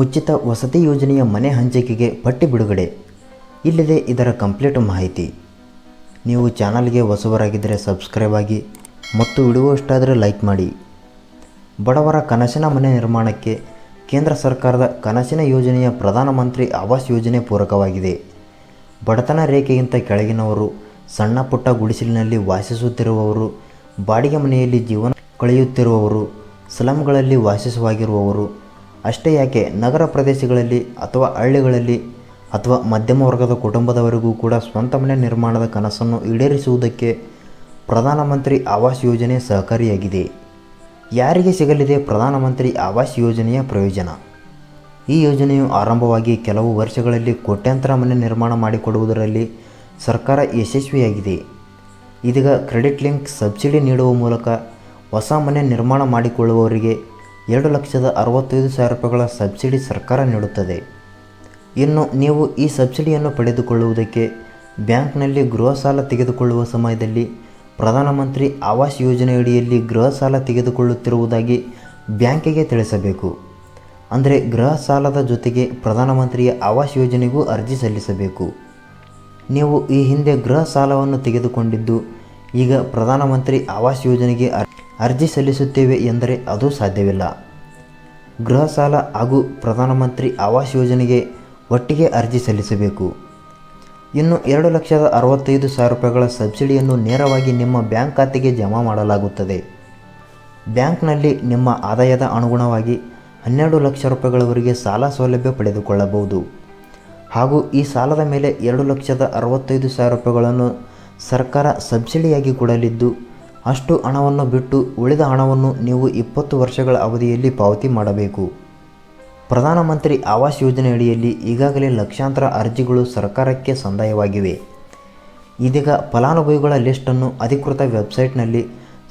ಉಚಿತ ವಸತಿ ಯೋಜನೆಯ ಮನೆ ಹಂಚಿಕೆಗೆ ಪಟ್ಟಿ ಬಿಡುಗಡೆ. ಇಲ್ಲಿದೆ ಇದರ ಕಂಪ್ಲೀಟ್ ಮಾಹಿತಿ. ನೀವು ಚಾನಲ್ಗೆ ಹೊಸಬರಾಗಿದ್ದರೆ ಸಬ್ಸ್ಕ್ರೈಬ್ ಆಗಿ, ಮತ್ತು ವಿಡಿಯೋ ಇಷ್ಟ ಲೈಕ್ ಮಾಡಿ. ಬಡವರ ಕನಸಿನ ಮನೆ ನಿರ್ಮಾಣಕ್ಕೆ ಕೇಂದ್ರ ಸರ್ಕಾರದ ಕನಸಿನ ಯೋಜನೆಯ ಪ್ರಧಾನಮಂತ್ರಿ ಆವಾಸ್ ಯೋಜನೆ ಪೂರಕವಾಗಿದೆ. ಬಡತನ ರೇಖೆಗಿಂತ ಕೆಳಗಿನವರು, ಸಣ್ಣ ಪುಟ್ಟ ಗುಡಿಸಲಿನಲ್ಲಿ ವಾಸಿಸುತ್ತಿರುವವರು, ಬಾಡಿಗೆ ಮನೆಯಲ್ಲಿ ಜೀವನ ಕಳೆಯುತ್ತಿರುವವರು ಸ್ಲಮ್ಗಳಲ್ಲಿ ವಾಸಿಸುವಾಗಿರುವವರು ಅಷ್ಟೇ ಯಾಕೆ ನಗರ ಪ್ರದೇಶಗಳಲ್ಲಿ ಅಥವಾ ಹಳ್ಳಿಗಳಲ್ಲಿ ಅಥವಾ ಮಧ್ಯಮ ವರ್ಗದ ಕುಟುಂಬದವರಿಗೂ ಕೂಡ ಸ್ವಂತ ಮನೆ ನಿರ್ಮಾಣದ ಕನಸನ್ನು ಈಡೇರಿಸುವುದಕ್ಕೆ ಪ್ರಧಾನಮಂತ್ರಿ ಆವಾಸ್ ಯೋಜನೆ ಸಹಕಾರಿಯಾಗಿದೆ. ಯಾರಿಗೆ ಸಿಗಲಿದೆ ಪ್ರಧಾನಮಂತ್ರಿ ಆವಾಸ್ ಯೋಜನೆಯ ಪ್ರಯೋಜನ? ಈ ಯೋಜನೆಯು ಆರಂಭವಾಗಿ ಕೆಲವು ವರ್ಷಗಳಲ್ಲಿ ಕೋಟ್ಯಾಂತರ ಮನೆ ನಿರ್ಮಾಣ ಮಾಡಿಕೊಡುವುದರಲ್ಲಿ ಸರ್ಕಾರ ಯಶಸ್ವಿಯಾಗಿದೆ. ಇದೀಗ ಕ್ರೆಡಿಟ್ ಲಿಂಕ್ ಸಬ್ಸಿಡಿ ನೀಡುವ ಮೂಲಕ ಹೊಸ ಮನೆ ನಿರ್ಮಾಣ ಮಾಡಿಕೊಳ್ಳುವವರಿಗೆ ಎರಡು ಲಕ್ಷದ ಅರವತ್ತೈದು ಸಾವಿರ ರೂಪಾಯಿಗಳ ಸಬ್ಸಿಡಿ ಸರ್ಕಾರ ನೀಡುತ್ತದೆ. ಇನ್ನು ನೀವು ಈ ಸಬ್ಸಿಡಿಯನ್ನು ಪಡೆದುಕೊಳ್ಳುವುದಕ್ಕೆ ಬ್ಯಾಂಕ್ನಲ್ಲಿ ಗೃಹ ಸಾಲ ತೆಗೆದುಕೊಳ್ಳುವ ಸಮಯದಲ್ಲಿ ಪ್ರಧಾನಮಂತ್ರಿ ಆವಾಸ್ ಯೋಜನೆಯಡಿಯಲ್ಲಿ ಗೃಹ ಸಾಲ ತೆಗೆದುಕೊಳ್ಳುತ್ತಿರುವುದಾಗಿ ಬ್ಯಾಂಕಿಗೆ ತಿಳಿಸಬೇಕು. ಅಂದರೆ ಗೃಹ ಸಾಲದ ಜೊತೆಗೆ ಪ್ರಧಾನಮಂತ್ರಿಯ ಆವಾಸ್ ಯೋಜನೆಗೂ ಅರ್ಜಿ ಸಲ್ಲಿಸಬೇಕು. ನೀವು ಈ ಹಿಂದೆ ಗೃಹ ಸಾಲವನ್ನು ತೆಗೆದುಕೊಂಡಿದ್ದು, ಈಗ ಪ್ರಧಾನಮಂತ್ರಿ ಆವಾಸ್ ಯೋಜನೆಗೆ ಅರ್ಜಿ ಸಲ್ಲಿಸುತ್ತೇವೆ ಎಂದರೆ ಅದು ಸಾಧ್ಯವಿಲ್ಲ. ಗೃಹ ಸಾಲ ಹಾಗೂ ಪ್ರಧಾನಮಂತ್ರಿ ಆವಾಸ್ ಯೋಜನೆಗೆ ಒಟ್ಟಿಗೆ ಅರ್ಜಿ ಸಲ್ಲಿಸಬೇಕು. ಇನ್ನು ಎರಡು ಲಕ್ಷದ ಅರವತ್ತೈದು ಸಾವಿರ ರೂಪಾಯಿಗಳ ಸಬ್ಸಿಡಿಯನ್ನು ನೇರವಾಗಿ ನಿಮ್ಮ ಬ್ಯಾಂಕ್ ಖಾತೆಗೆ ಜಮಾ ಮಾಡಲಾಗುತ್ತದೆ. ಬ್ಯಾಂಕ್ನಲ್ಲಿ ನಿಮ್ಮ ಆದಾಯದ ಅನುಗುಣವಾಗಿ ಹನ್ನೆರಡು ಲಕ್ಷ ರೂಪಾಯಿಗಳವರೆಗೆ ಸಾಲ ಸೌಲಭ್ಯ ಪಡೆದುಕೊಳ್ಳಬಹುದು. ಹಾಗೂ ಈ ಸಾಲದ ಮೇಲೆ ಎರಡು ಲಕ್ಷದ ಅರವತ್ತೈದು ಸಾವಿರ ರೂಪಾಯಿಗಳನ್ನು ಸರ್ಕಾರ ಸಬ್ಸಿಡಿಯಾಗಿ ಕೊಡಲಿದ್ದು ಅಷ್ಟು ಹಣವನ್ನು ಬಿಟ್ಟು ಉಳಿದ ಹಣವನ್ನು ನೀವು ಇಪ್ಪತ್ತು ವರ್ಷಗಳ ಅವಧಿಯಲ್ಲಿ ಪಾವತಿ ಮಾಡಬೇಕು. ಪ್ರಧಾನಮಂತ್ರಿ ಆವಾಸ್ ಯೋಜನೆಯಡಿಯಲ್ಲಿ ಈಗಾಗಲೇ ಲಕ್ಷಾಂತರ ಅರ್ಜಿಗಳು ಸರ್ಕಾರಕ್ಕೆ ಸಂದಾಯವಾಗಿವೆ. ಇದೀಗ ಫಲಾನುಭವಿಗಳ ಲಿಸ್ಟನ್ನು ಅಧಿಕೃತ ವೆಬ್ಸೈಟ್ನಲ್ಲಿ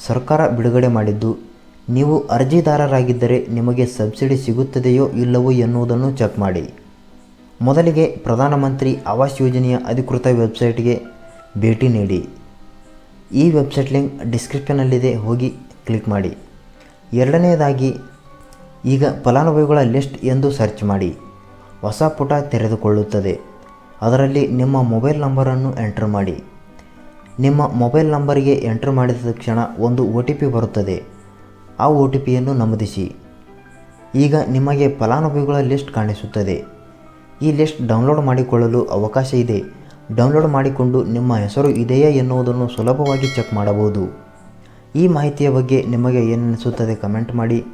ಸರ್ಕಾರ ಬಿಡುಗಡೆ ಮಾಡಿದ್ದು, ನೀವು ಅರ್ಜಿದಾರರಾಗಿದ್ದರೆ ನಿಮಗೆ ಸಬ್ಸಿಡಿ ಸಿಗುತ್ತದೆಯೋ ಇಲ್ಲವೋ ಎನ್ನುವುದನ್ನು ಚೆಕ್ ಮಾಡಿ. ಮೊದಲಿಗೆ ಪ್ರಧಾನಮಂತ್ರಿ ಆವಾಸ್ ಯೋಜನೆಯ ಅಧಿಕೃತ ವೆಬ್ಸೈಟ್ಗೆ ಭೇಟಿ ನೀಡಿ. ಈ ವೆಬ್ಸೈಟ್ ಲಿಂಕ್ ಡಿಸ್ಕ್ರಿಪ್ಷನ್ನಲ್ಲಿದೆ, ಹೋಗಿ ಕ್ಲಿಕ್ ಮಾಡಿ. ಎರಡನೆಯದಾಗಿ ಈಗ ಫಲಾನುಭವಿಗಳ ಲಿಸ್ಟ್ ಎಂದು ಸರ್ಚ್ ಮಾಡಿ. ಹೊಸ ಪುಟ ತೆರೆದುಕೊಳ್ಳುತ್ತದೆ. ಅದರಲ್ಲಿ ನಿಮ್ಮ ಮೊಬೈಲ್ ನಂಬರನ್ನು ಎಂಟರ್ ಮಾಡಿ. ನಿಮ್ಮ ಮೊಬೈಲ್ ನಂಬರಿಗೆ ಎಂಟರ್ ಮಾಡಿದ ತಕ್ಷಣ ಒಂದು ಒ ಟಿ ಪಿ ಬರುತ್ತದೆ. ಆ ಒ ಟಿ ಪಿಯನ್ನು ನಮೂದಿಸಿ. ಈಗ ನಿಮಗೆ ಫಲಾನುಭವಿಗಳ ಲಿಸ್ಟ್ ಕಾಣಿಸುತ್ತದೆ. ಈ ಲಿಸ್ಟ್ ಡೌನ್ಲೋಡ್ ಮಾಡಿಕೊಳ್ಳಲು ಅವಕಾಶ ಇದೆ. ಡೌನ್ಲೋಡ್ ಮಾಡಿಕೊಂಡು ನಿಮ್ಮ ಹೆಸರು ಇದೆಯೇ ಎನ್ನುವುದನ್ನು ಸುಲಭವಾಗಿ ಚೆಕ್ ಮಾಡಬಹುದು. ಈ ಮಾಹಿತಿಯ ಬಗ್ಗೆ ನಿಮಗೆ ಏನಿಸುತ್ತದೆ ಕಮೆಂಟ್ ಮಾಡಿ.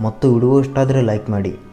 ಮತ್ತು ವಿಡಿಯೋ ಇಷ್ಟಾದರೆ ಲೈಕ್ ಮಾಡಿ.